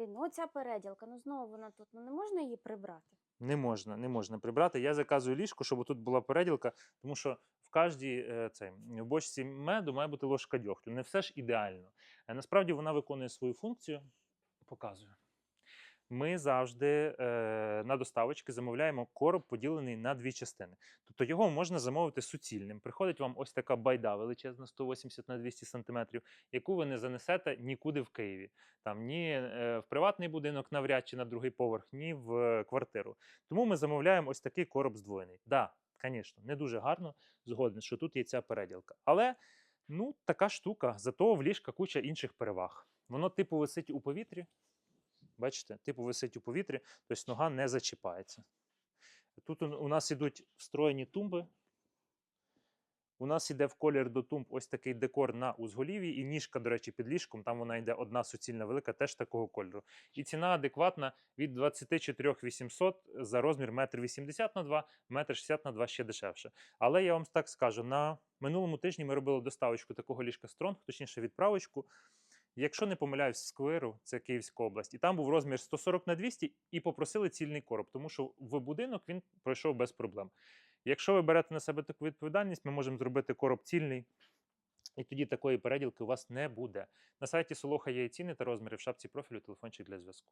Блін, ну оця переділка, ну знову вона тут, ну не можна її прибрати. Не можна, не можна прибрати. Я заказую ліжко, щоб тут була переділка, тому що в кожній е, цей, в бочці меду має бути ложка дьогтю. Не все ж ідеально. Е, Насправді вона виконує свою функцію. Показую. Ми завжди е, на доставочки замовляємо короб, поділений на дві частини. Тобто його можна замовити суцільним. Приходить вам ось така байда величезна 180 на 200 см, яку ви не занесете нікуди в Києві. Там ні е, в приватний будинок навряд чи на другий поверх, ні в е, квартиру. Тому ми замовляємо ось такий короб здвоєний. Да, звісно, не дуже гарно згоден, що тут є ця переділка. Але ну, така штука, зато в ліжка куча інших переваг. Воно типу висить у повітрі. Бачите, типу висить у повітрі, тобто нога не зачіпається. Тут у нас ідуть встроєні тумби. У нас йде в колір до тумб ось такий декор на узголів'ї, і ніжка, до речі, під ліжком. Там вона йде одна суцільна велика, теж такого кольору. І ціна адекватна від 24 800 за розмір 1,80 на 2, 1,60 на 2 ще дешевше. Але я вам так скажу: на минулому тижні ми робили доставочку такого ліжка Стронг, точніше відправочку. Якщо не помиляюсь, скверу, це Київська область, і там був розмір 140 на 200 і попросили цільний короб, тому що в будинок він пройшов без проблем. Якщо ви берете на себе таку відповідальність, ми можемо зробити короб цільний, і тоді такої переділки у вас не буде. На сайті Солоха є і ціни та розміри в шапці профілю, телефончик для зв'язку.